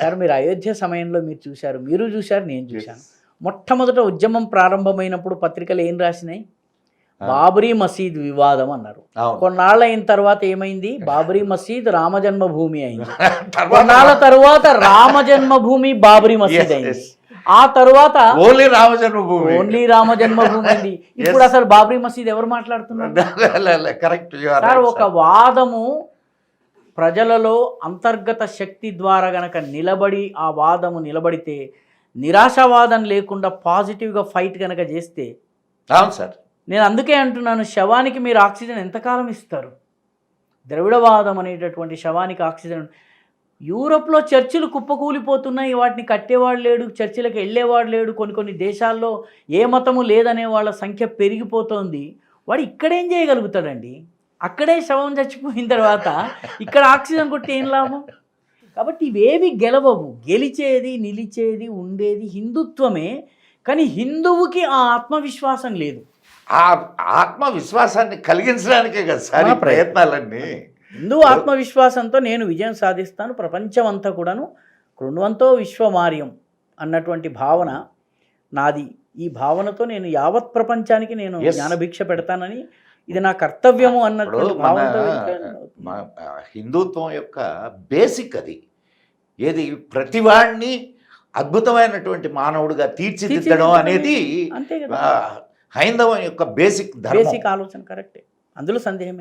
Sir మీరు అయోధ్య సమయంలో మీరు చూశారు మీరు చూశారు నేను చూశాను. మొట్టమొదట ఉద్యమం ప్రారంభమైనప్పుడు పత్రికలు ఏం రాసినాయి? బాబరీ మసీద్ వివాదం అన్నారు. కొన్నాళ్ళ అయిన తర్వాత ఏమైంది? బాబరీ మసీద్ రామజన్మభూమి అయింది. కొన్నాళ్ళ తర్వాత రామజన్మభూమి బాబరీ మసీద్ అయింది. ఆ తర్వాత ఓన్లీ రామజన్మభూమి. ఓన్లీ రామజన్మభూమి అయింది ఇప్పుడు అసలు బాబరీ మసీద్ ఎవరు మాట్లాడుతున్నారు? కరెక్ట్ సార్ ఒక వాదము ప్రజలలో అంతర్గత శక్తి ద్వారా గనక నిలబడి ఆ వాదము నిలబడితే నిరాశావాదం లేకుండా పాజిటివ్గా ఫైట్ గనక చేస్తే అవును సార్. నేను అందుకే అంటున్నాను శవానికి మీరు ఆక్సిజన్ ఎంతకాలం ఇస్తారు? ద్రవిడవాదం అనేటటువంటి శవానికి ఆక్సిజన్ యూరోప్లో చర్చిలు కుప్పకూలిపోతున్నాయి వాటిని కట్టేవాడు లేడు చర్చిలకు వెళ్ళేవాడు లేడు కొన్ని కొన్ని దేశాల్లో ఏ మతము లేదనే వాళ్ళ సంఖ్య పెరిగిపోతోంది. వాడు ఇక్కడేం చేయగలుగుతాడండి? అక్కడే శవం చచ్చిపోయిన తర్వాత ఇక్కడ ఆక్సిజన్ కొట్టి ఏం లాభం? కాబట్టి ఇవేవి గెలవవు. గెలిచేది నిలిచేది ఉండేది హిందుత్వమే. కానీ హిందువుకి ఆ ఆత్మవిశ్వాసం లేదు. ఆ ఆత్మవిశ్వాసాన్ని కలిగించడానికే కదా సార్. ప్రయత్నాలన్నీ. హిందూ ఆత్మవిశ్వాసంతో నేను విజయం సాధిస్తాను. ప్రపంచం అంతా కూడాను కృణ్వంతో విశ్వమార్యం అన్నటువంటి భావన నాది. ఈ భావనతో నేను యావత్ ప్రపంచానికి నేను. జ్ఞానభిక్ష పెడతానని ఇది నా కర్తవ్యము అన్నటువంటి ఇప్పుడు మన హిందుత్వం యొక్క బేసిక్ అది. ఏది? ప్రతివాడిని అద్భుతమైనటువంటి మానవుడిగా తీర్చిదిద్దడం అనేది హైందవం యొక్క బేసిక్ బేసిక్ ఆలోచన కరెక్టే అందులో సందేహం.